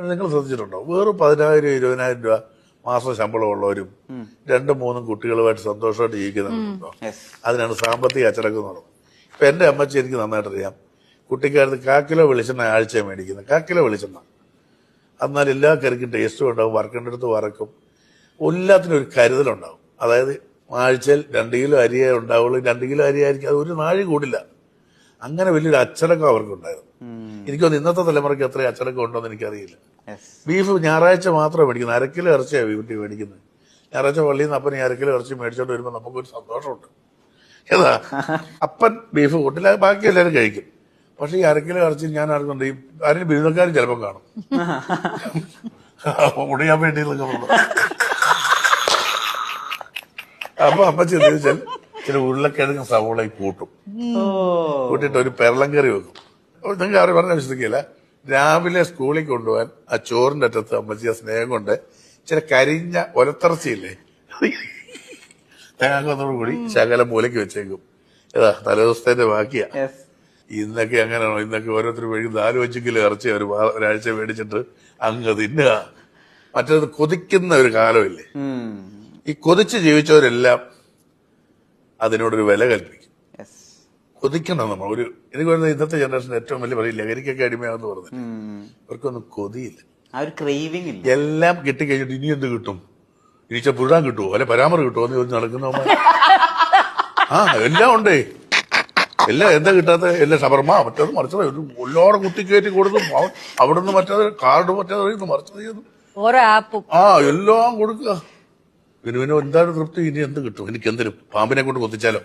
നിങ്ങൾ ശ്രദ്ധിച്ചിട്ടുണ്ടോ? വേറെ പതിനായിരം ഇരുപതിനായിരം രൂപ മാസം ശമ്പളമുള്ളവരും രണ്ടും മൂന്നും കുട്ടികളുമായിട്ട് സന്തോഷമായിട്ട് ജീവിക്കുന്നുണ്ടോ അതിനാണ് സാമ്പത്തിക അച്ചടക്കം എന്ന് പറയുന്നത്. ഇപ്പൊ എന്റെ അമ്മച്ചി എനിക്ക് നന്നായിട്ട് അറിയാം. കുട്ടിക്കാലത്ത് കാക്കിലോ വെളിച്ചെണ്ണ ആഴ്ച മേടിക്കുന്നത്. കാക്കിലോ വെളിച്ചെണ്ണ. എന്നാൽ എല്ലാ കറിക്കും ടേസ്റ്റും ഉണ്ടാവും. വറക്കേണ്ട അടുത്ത് വറക്കും. എല്ലാത്തിനും ഒരു കരുതലുണ്ടാവും. അതായത് ആഴ്ചയിൽ രണ്ട് കിലോ അരിയേ ഉണ്ടാവുള്ളൂ. രണ്ട് കിലോ അരിയായിരിക്കും അത് ഒരു നാഴി കൂടില്ല അങ്ങനെ വലിയൊരു അച്ചടക്കം അവർക്കുണ്ടായിരുന്നു. എനിക്കൊന്ന് ഇന്നത്തെ തലമുറയ്ക്ക് അത്രയും അച്ചടക്കം ഉണ്ടോ എന്ന് എനിക്കറിയില്ല ബീഫ് ഞായറാഴ്ച മാത്രമേ മേടിക്കുന്നത്. അരക്കിലോ ഇറച്ചിയാണ് വീട്ടിൽ മേടിക്കുന്നത്. ഞായറാഴ്ച പള്ളിയിൽ നിന്ന് അപ്പൻ അരക്കിലോ ഇറച്ചി മേടിച്ചോണ്ട് വരുമ്പോൾ നമുക്കൊരു സന്തോഷമുണ്ട്. ഏതാ? അപ്പൻ ബീഫ് കൂട്ടില്ല ബാക്കി എല്ലാവരും കഴിക്കും. പക്ഷെ ഈ അരക്കിലോ ഇറച്ചി ഞാൻ ആർക്കുണ്ട് ഈ ആരും ബിരുദക്കാരും ചിലപ്പോൾ കാണും. മുടിയാൻ വേണ്ടി പറഞ്ഞു. അപ്പൊ അമ്മച്ചി എന്താ ചില ഉരുളക്കിഴങ്ങ് സവോളയും കൂട്ടും. ഓ. കൂട്ടിയിട്ട് ഒരു പെരളം കറി വെക്കും. നിങ്ങൾക്ക് ആരും പറഞ്ഞ വിശ്വസിക്കില്ല രാവിലെ സ്കൂളിൽ കൊണ്ടുപോകാൻ ആ ചോറിന്റെ അറ്റത്ത് അമ്മച്ചിയ സ്നേഹം കൊണ്ട് ചില കരിഞ്ഞ ഒലത്തിറച്ചിയില്ലേ? തേങ്ങാക്കൊന്നോട് കൂടി ശകലം മൂലയ്ക്ക് വെച്ചേക്കും. ഏതാ തലേദിവസത്തിന്റെ ബാക്കിയാ ഇന്നൊക്കെ അങ്ങനെയാണോ? ഇന്നൊക്കെ ഓരോരുത്തർ വഴി നാല് വെച്ചെങ്കിലും കിലോ ഇറച്ചി ഒരു ഒരാഴ്ച മേടിച്ചിട്ട് അങ്ങ് തിന്നുക. മറ്റേത് കൊതിക്കുന്ന ഒരു കാലമില്ലേ? ഈ കൊതിച്ച് ജീവിച്ചവരെല്ലാം അതിനോടൊരു വില കൽപ്പിക്കും. കൊതിക്കണം നമ്മൾ. ഒരു എനിക്ക് പറയുന്നത് ഇന്നത്തെ ജനറേഷൻ ഏറ്റവും വലിയ പറയും ലഹരിക്കൊക്കെ അടിമയാണെന്ന് പറഞ്ഞു അവർക്കൊന്നും കൊതിയില്ല. ആ ഒരു ക്രേവിംഗ് ഇല്ല. എല്ലാം കിട്ടിക്കഴിഞ്ഞിട്ട് ഇനി എന്ത് കിട്ടും? ഇനിച്ച പുഴാൻ കിട്ടുമോ അല്ലെ പരാമർ കിട്ടുമോ എന്ന് ചോദിച്ച് നടക്കുന്ന ആ എല്ലാം ഉണ്ടേ. എല്ലാം എന്താ കിട്ടാത്ത? എല്ലാം ഷവർമ മറ്റേത് മറിച്ചത്. ഒരു എല്ലാവരും കുത്തിക്കയറ്റി കൊടുത്തു അവ- അവിടുന്ന് മറ്റേത് കാർഡ് മറ്റേത് മറിച്ചത് ചെയ്തു. ഓരോ ആപ്പും. ആ എല്ലാം കൊടുക്കുക. പിന്നെ പിന്നെ എന്താണ് തൃപ്തി? ഇനി എന്ത് കിട്ടും? എനിക്ക് എന്തിനും പാമ്പിനെ കൊണ്ട് കൊത്തിച്ചാലോ?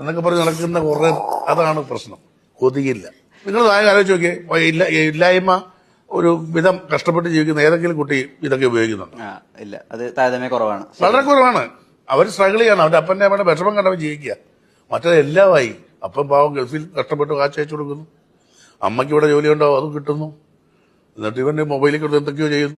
എന്നൊക്കെ പറഞ്ഞ് നടക്കുന്ന കുറെ അതാണ് പ്രശ്നം. കൊതിയില്ല. നിങ്ങൾ നായക ആലോചിച്ച് നോക്കിയേ. ഇല്ല ഇല്ലായ്മ ഒരു വിധം കഷ്ടപ്പെട്ട് ജീവിക്കുന്ന ഏതെങ്കിലും കുട്ടി ഇതൊക്കെ ഉപയോഗിക്കുന്നുണ്ട്? ഇല്ല. അത് താരതമ്യ കുറവാണ്. വളരെ കുറവാണ്. അവർ സ്ട്രഗിൾ ചെയ്യണം. അവന്റെ അപ്പന്റെ അമ്മയുടെ വിഷമം കണ്ടവൻ ജീവിക്കുക. മറ്റേത് എല്ലാമായി. അപ്പം പാവം ഗൾഫിൽ കഷ്ടപ്പെട്ട് കാശ് അയച്ചു കൊടുക്കുന്നു. അമ്മയ്ക്ക് ഇവിടെ ജോലി ഉണ്ടാവും അതും കിട്ടുന്നു. എന്നിട്ട് ഇവന്റെ മൊബൈലിൽ കൊടുത്ത് എന്തൊക്കെയോ ചെയ്യുന്നു.